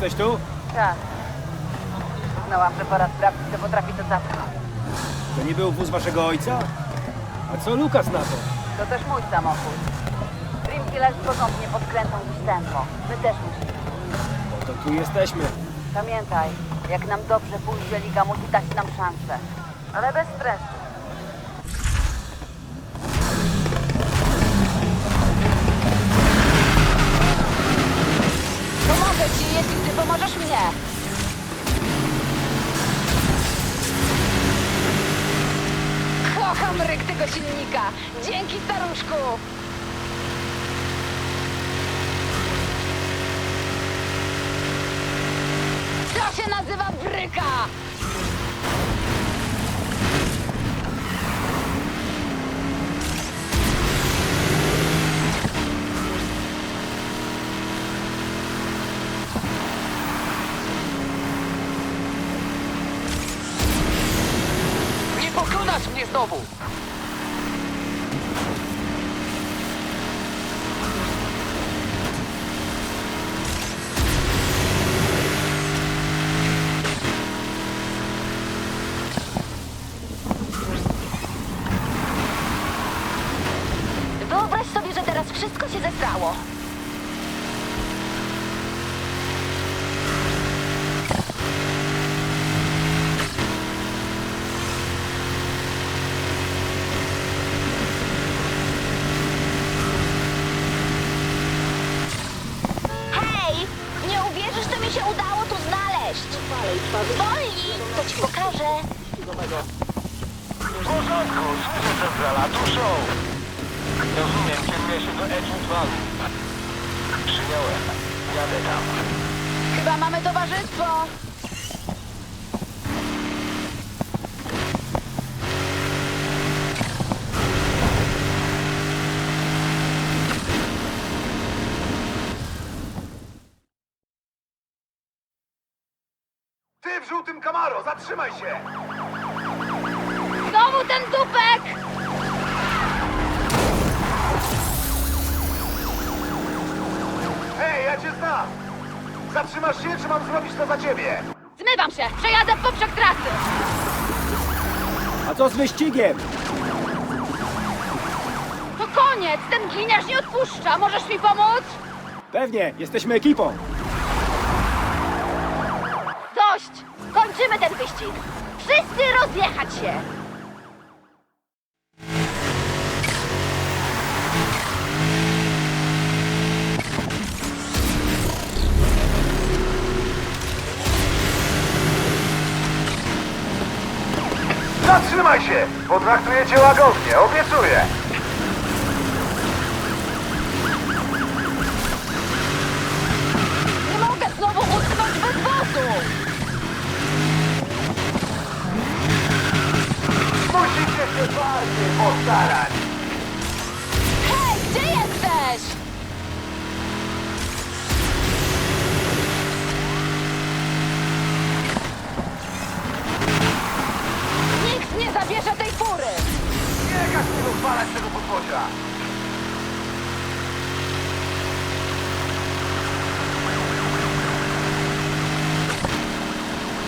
Jesteś tu? Tak. Znałam preparat sprawdzi, kto potrafi to zapchnąć. To nie był wóz waszego ojca? A co Lukas na to? To też mój samochód. Dreamkillers porządnie podkręcą dziś tempo. My też musimy. No to tu jesteśmy. Pamiętaj, jak nam dobrze pójdzie, Liga musi dać nam szansę. Ale bez stresu. Mnie. Kocham ryk tego silnika. Dzięki, staruszku. To się nazywa bryka. Znowu! Wyobraź sobie, że teraz wszystko się zestrało. Wolni! To ci pokażę. W porządku, słyszę centrala, tu show! Rozumiem, kieruję się do Edgewood Valley. Przyjąłem. Jadę tam. Chyba mamy towarzystwo. Ty w żółtym Camaro, zatrzymaj się! Znowu ten dupek! Hej, ja cię znam! Zatrzymasz się, czy mam zrobić to za ciebie? Zmywam się! Przejadę poprzek trasy! A co z wyścigiem? To koniec! Ten gliniarz nie odpuszcza! Możesz mi pomóc? Pewnie, jesteśmy ekipą. Dość! Kończymy ten wyścig! Wszyscy rozjechać się! Zatrzymaj się! Potraktuję cię łagodnie, obiecuję! Nie mogę znowu utknąć bez wozu! Się bardziej postarać! Hej, gdzie jesteś? Nikt nie zabierze tej fury! Nie każ mi rozwalać tego podwozia!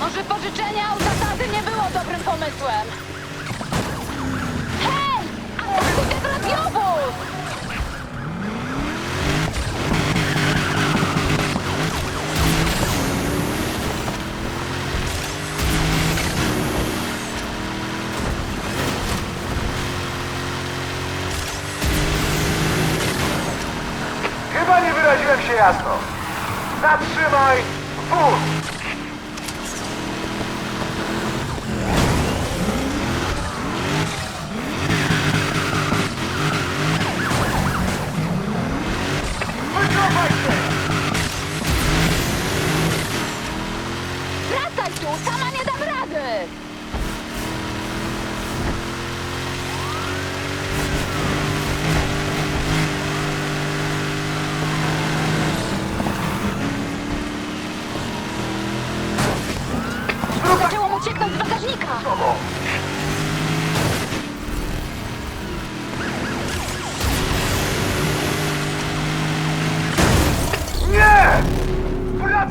Może pożyczenie auta taty nie było dobrym pomysłem? Jasno. Zatrzymaj wóz!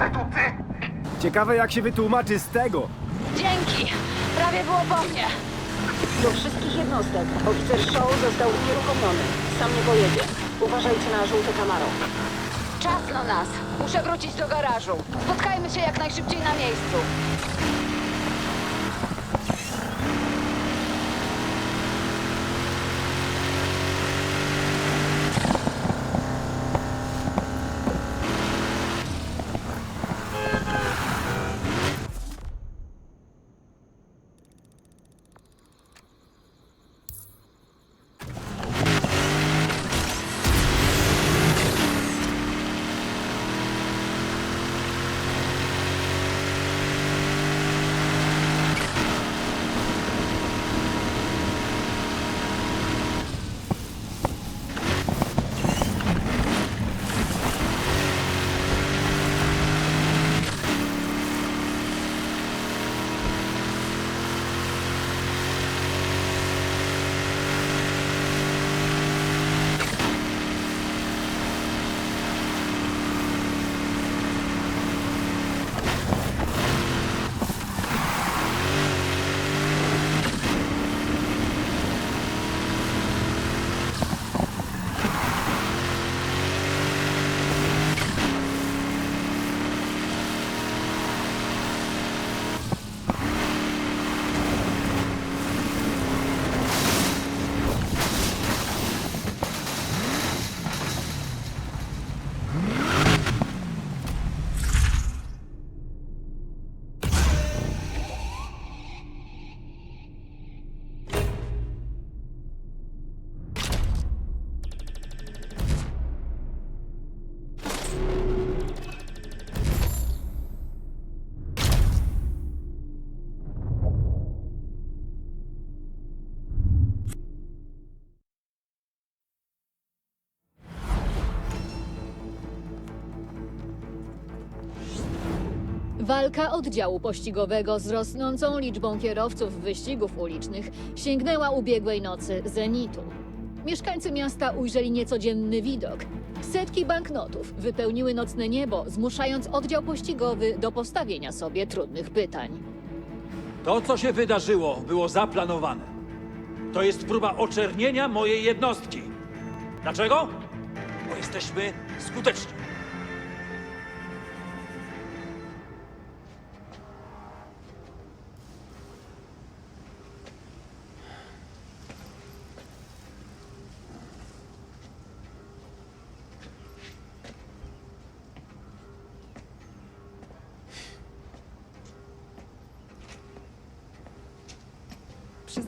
Wracaj tu, ty! Ciekawe jak się wytłumaczy z tego. Dzięki! Prawie było po mnie. Do wszystkich jednostek. Oficer Shaw został unieruchomiony. Sam nie pojedzie. Uważajcie na żółte Camaro. Czas na nas. Muszę wrócić do garażu. Spotkajmy się jak najszybciej na miejscu. Walka oddziału pościgowego z rosnącą liczbą kierowców wyścigów ulicznych sięgnęła ubiegłej nocy zenitu. Mieszkańcy miasta ujrzeli niecodzienny widok. Setki banknotów wypełniły nocne niebo, zmuszając oddział pościgowy do postawienia sobie trudnych pytań. To, co się wydarzyło, było zaplanowane. To jest próba oczernienia mojej jednostki. Dlaczego? Bo jesteśmy skuteczni.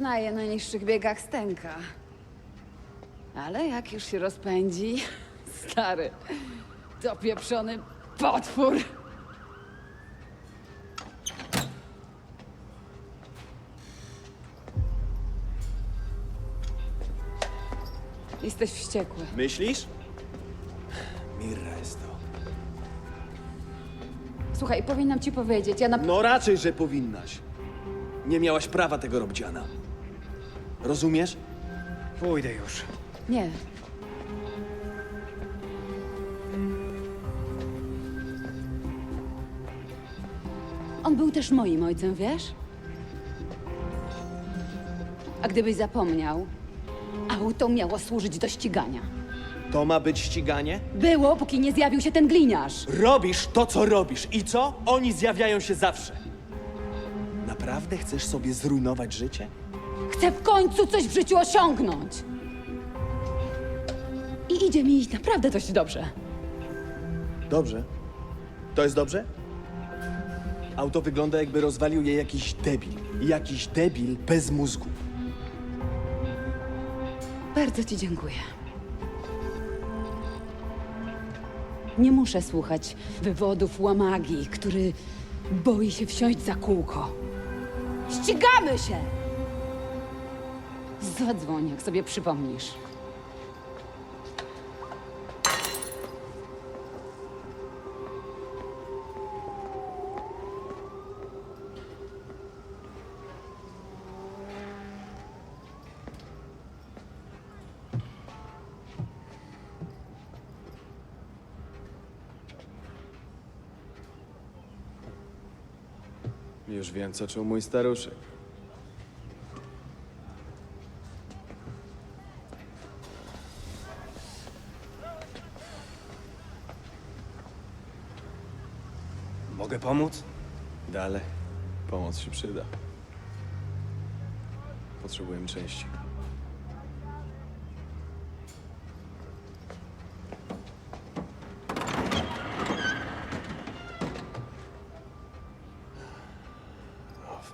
Przyznaję, na niższych biegach stęka. Ale jak już się rozpędzi, stary, to pieprzony potwór. Jesteś wściekły. Myślisz? Mirra jest to. Słuchaj, powinnam ci powiedzieć, ja na... No raczej, że powinnaś. Nie miałaś prawa tego robić, Anna. Rozumiesz? Pójdę już. Nie. On był też moim ojcem, wiesz? A gdybyś zapomniał, auto miało służyć do ścigania. To ma być ściganie? Było, póki nie zjawił się ten gliniarz. Robisz to, co robisz. I co? Oni zjawiają się zawsze. Naprawdę chcesz sobie zrujnować życie? Chcę w końcu coś w życiu osiągnąć. I idzie mi naprawdę dość dobrze. Dobrze. To jest dobrze? Auto wygląda jakby rozwalił je jakiś debil. Jakiś debil bez mózgu. Bardzo ci dziękuję. Nie muszę słuchać wywodów łamagi, który boi się wsiąść za kółko. Ścigamy się! to dzwoń, jak sobie przypomnisz. Już wiem, co czuł mój staruszek. pomóc? Dalej. Pomoc się przyda. Potrzebujemy części. O, w